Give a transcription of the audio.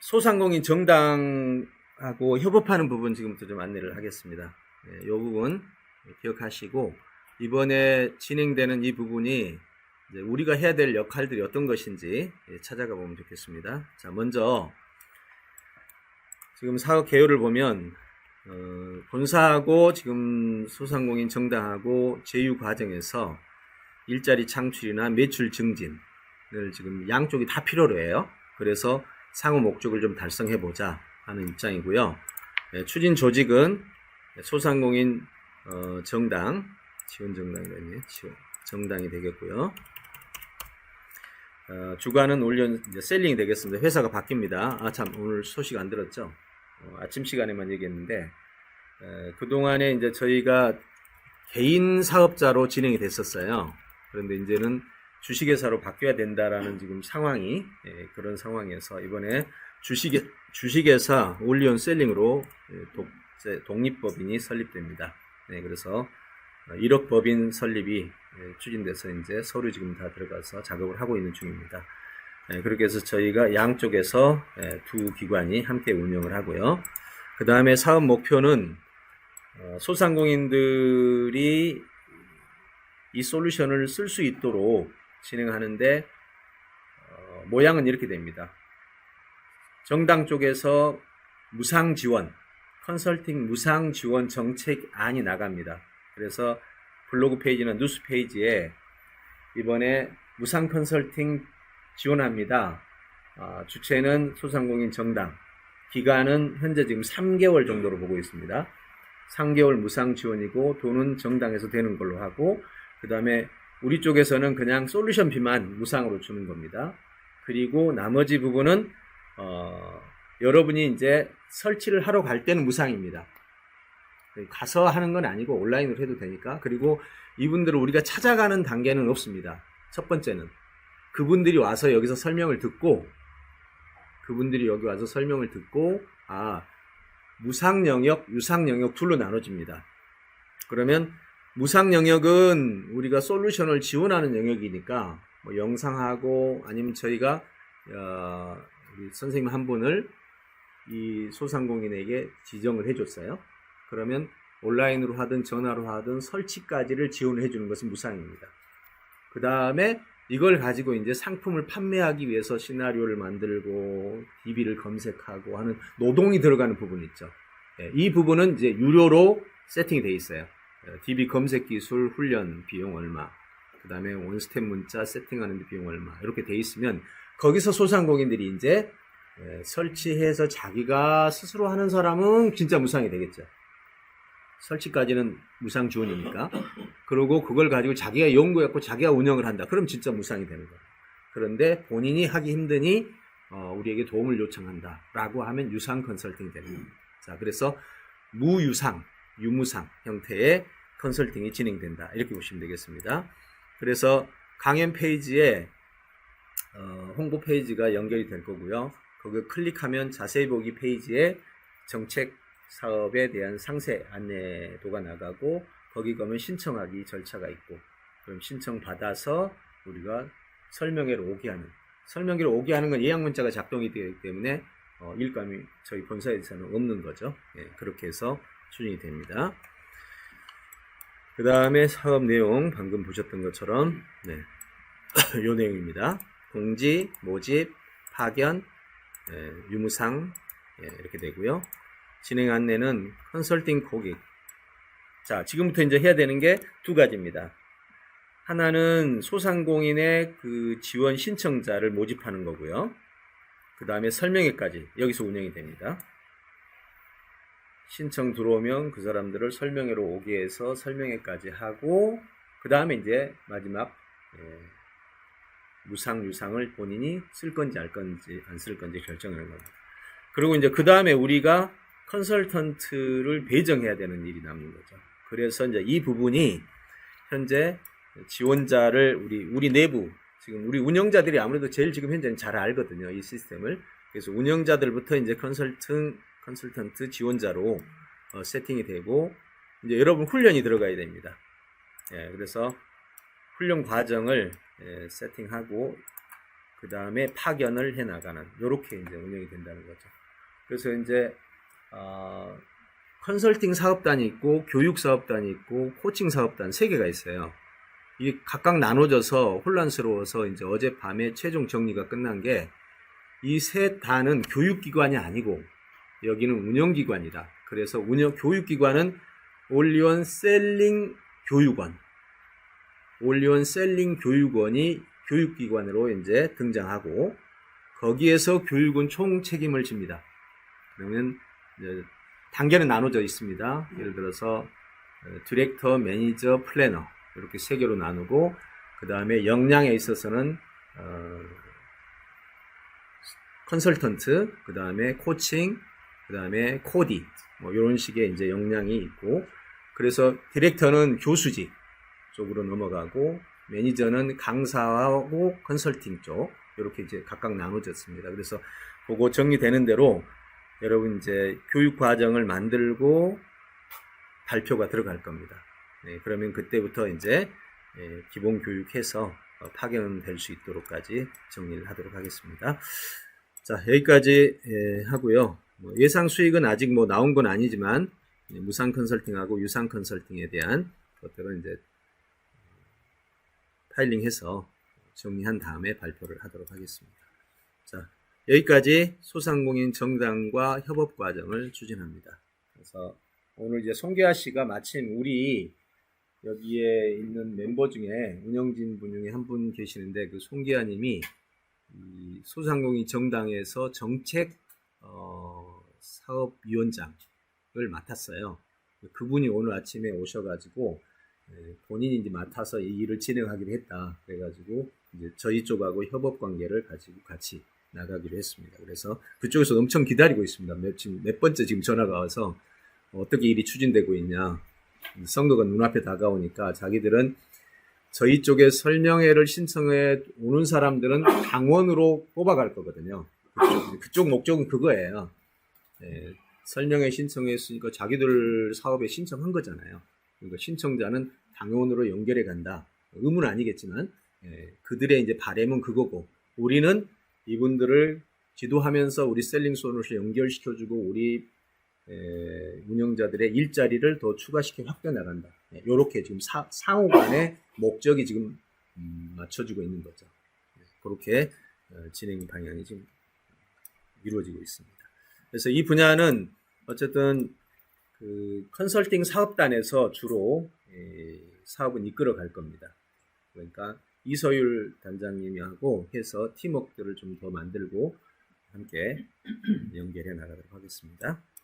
소상공인 정당하고 협업하는 부분 지금부터 좀 안내를 하겠습니다. 이 부분 기억하시고 이번에 진행되는 이 부분이 우리가 해야 될 역할들이 어떤 것인지 예, 찾아가 보면 좋겠습니다. 자, 먼저 지금 사업 개요를 보면 어, 본사하고 지금 소상공인 정당하고 제휴 과정에서 일자리 창출이나 매출 증진을 지금 양쪽이 다 필요로 해요. 그래서 상호 목적을 좀 달성해 보자 하는 입장이고요. 예, 추진 조직은 소상공인 어, 정당 지원 정당이거든요. 지원 정당이 되겠고요. 어, 올연 이제 셀링이 되겠습니다. 회사가 바뀝니다. 아 참 오늘 소식 안 들었죠? 어, 아침 시간에만 얘기했는데 에, 그동안에 이제 저희가 개인 사업자로 진행이 됐었어요. 그런데 이제는 주식회사로 바뀌어야 된다라는 지금 상황이 예, 그런 상황에서 이번에 주식 주식회사 올리온 셀링으로 예, 독재, 독립법인이 설립됩니다. 네, 그래서 1억 법인 설립이 예, 추진돼서 이제 서류 지금 다 들어가서 작업을 하고 있는 중입니다. 예, 그렇게 해서 저희가 양쪽에서 예, 두 기관이 함께 운영을 하고요. 그 다음에 사업 목표는 어, 소상공인들이 이 솔루션을 쓸 수 있도록 진행하는데 어, 모양은 이렇게 됩니다. 정당 쪽에서 무상 지원, 컨설팅 무상 지원 정책안이 나갑니다. 그래서 블로그 페이지나 뉴스 페이지에 이번에 무상 컨설팅 지원합니다. 아, 주체는 소상공인 정당, 기간은 현재 지금 3개월 정도로 보고 있습니다. 3개월 무상 지원이고 돈은 정당에서 되는 걸로 하고 그 다음에 우리 쪽에서는 그냥 솔루션 비만 무상으로 주는 겁니다. 그리고 나머지 부분은 어, 여러분이 이제 설치를 하러 갈 때는 무상입니다. 가서 하는 건 아니고 온라인으로 해도 되니까. 그리고 이분들을 우리가 찾아가는 단계는 없습니다. 첫 번째는 그분들이 와서 여기서 설명을 듣고 그분들이 여기 와서 설명을 듣고 아 무상 영역, 유상 영역 둘로 나눠집니다. 그러면 무상 영역은 우리가 솔루션을 지원하는 영역이니까 뭐 영상하고 아니면 저희가 어, 선생님 한 분을 이 소상공인에게 지정을 해줬어요. 그러면 온라인으로 하든 전화로 하든 설치까지를 지원을 해주는 것은 무상입니다. 그 다음에 이걸 가지고 이제 상품을 판매하기 위해서 시나리오를 만들고 DB를 검색하고 하는 노동이 들어가는 부분 있죠. 예, 이 부분은 이제 유료로 세팅이 돼 있어요. 예, DB 검색 기술 훈련 비용 얼마, 그 다음에 원스텝 문자 세팅하는 데 비용 얼마 이렇게 돼 있으면 거기서 소상공인들이 이제 예, 설치해서 자기가 스스로 하는 사람은 진짜 무상이 되겠죠. 설치까지는 무상 지원이니까. 그리고 그걸 가지고 자기가 연구했고 자기가 운영을 한다. 그럼 진짜 무상이 되는 거예요. 그런데 본인이 하기 힘드니 어, 우리에게 도움을 요청한다. 라고 하면 유상 컨설팅이 되는 겁니다. 자, 그래서 무유상, 유무상 형태의 컨설팅이 진행된다. 이렇게 보시면 되겠습니다. 그래서 강연 페이지에 어, 홍보 페이지가 연결이 될 거고요. 거기 클릭하면 자세히 보기 페이지에 정책 사업에 대한 상세 안내도가 나가고 거기 가면 신청하기 절차가 있고 그럼 신청 받아서 우리가 설명회로 오게 하는 설명회로 오게 하는 건 예약 문자가 작동이 되기 때문에 어, 일감이 저희 본사에서는 없는 거죠. 예, 그렇게 해서 추진이 됩니다. 그 다음에 사업 내용 방금 보셨던 것처럼 네, 요 내용입니다. 공지, 모집, 파견, 예, 유무상 예, 이렇게 되고요. 진행 안내는 컨설팅 고객. 자, 지금부터 이제 해야 되는 게 두 가지입니다. 하나는 소상공인의 그 지원 신청자를 모집하는 거고요. 그 다음에 설명회까지 여기서 운영이 됩니다. 신청 들어오면 그 사람들을 설명회로 오게 해서 설명회까지 하고 그 다음에 이제 마지막 예, 무상 유상을 본인이 쓸 건지 알 건지 안 쓸 건지 결정하는 겁니다. 그리고 이제 그 다음에 우리가 컨설턴트를 배정해야 되는 일이 남는 거죠. 그래서 이제 이 부분이 현재 지원자를 우리 우리 내부 지금 우리 운영자들이 아무래도 제일 지금 현재는 잘 알거든요 이 시스템을 그래서 운영자들부터 이제 컨설팅 컨설턴트 지원자로 어, 세팅이 되고 이제 여러분 훈련이 들어가야 됩니다. 예, 그래서 훈련 과정을 예, 세팅하고 그 다음에 파견을 해 나가는 요렇게 이제 운영이 된다는 거죠. 그래서 이제 어, 컨설팅 사업단이 있고 교육 사업단이 있고 코칭 사업단 세 개가 있어요. 이 각각 나눠져서 혼란스러워서 이제 어젯밤에 최종 정리가 끝난 게 이 세 단은 교육기관이 아니고 여기는 운영기관이다. 그래서 운영 교육기관은 올리원 셀링 교육원, 올리원 셀링 교육원이 교육기관으로 이제 등장하고 거기에서 교육은 총 책임을 집니다. 그러면 단계는 나눠져 있습니다. 예를 들어서 어, 디렉터, 매니저, 플래너 이렇게 세 개로 나누고 그 다음에 역량에 있어서는 어, 컨설턴트, 그 다음에 코칭, 그 다음에 코디 뭐 이런 식의 이제 역량이 있고 그래서 디렉터는 교수직 쪽으로 넘어가고 매니저는 강사하고 컨설팅 쪽 이렇게 이제 각각 나눠졌습니다. 그래서 그거 정리되는 대로 여러분 이제 교육 과정을 만들고 발표가 들어갈 겁니다. 네, 그러면 그때부터 이제 예, 기본 교육해서 어, 파견될 수 있도록까지 정리를 하도록 하겠습니다. 자 여기까지 예, 하고요. 뭐 예상 수익은 아직 뭐 나온 건 아니지만 예, 무상 컨설팅하고 유상 컨설팅에 대한 것들은 이제 파일링해서 정리한 다음에 발표를 하도록 하겠습니다. 자, 여기까지 소상공인 정당과 협업 과정을 추진합니다. 그래서 오늘 이제 송계아 씨가 마침 우리 여기에 있는 멤버 중에 운영진 분 중에 한 분 계시는데 그 송계아 님이 이 소상공인 정당에서 정책 어, 사업위원장을 맡았어요. 그분이 오늘 아침에 오셔가지고 예, 본인이 이제 맡아서 이 일을 진행하기로 했다. 그래가지고 이제 저희 쪽하고 협업 관계를 가지고 같이 나가기로 했습니다. 그래서 그쪽에서 엄청 기다리고 있습니다. 몇, 몇 번째 지금 전화가 와서 어떻게 일이 추진되고 있냐. 선거가 눈앞에 다가오니까 자기들은 저희 쪽에 설명회를 신청해 오는 사람들은 당원으로 뽑아갈 거거든요. 그쪽, 그쪽 목적은 그거예요. 예, 설명회 신청했으니까 자기들 사업에 신청한 거잖아요. 그러니까 신청자는 당원으로 연결해 간다. 의무는 아니겠지만 예, 그들의 이제 바램은 그거고 우리는 이분들을 지도하면서 우리 셀링 소넛을 연결시켜주고 우리 에, 운영자들의 일자리를 더 추가시켜 확대 나간다. 이렇게 지금 사, 상호간의 목적이 지금 음, 맞춰지고 있는 거죠. 네, 그렇게 어, 진행 방향이 지금 이루어지고 있습니다. 그래서 이 분야는 어쨌든 그 컨설팅 사업단에서 주로 에, 사업은 이끌어 갈 겁니다. 그러니까 이서율 단장님이 하고 해서 팀워크들을 좀더 만들고 함께 연결해 나가도록 하겠습니다. 네.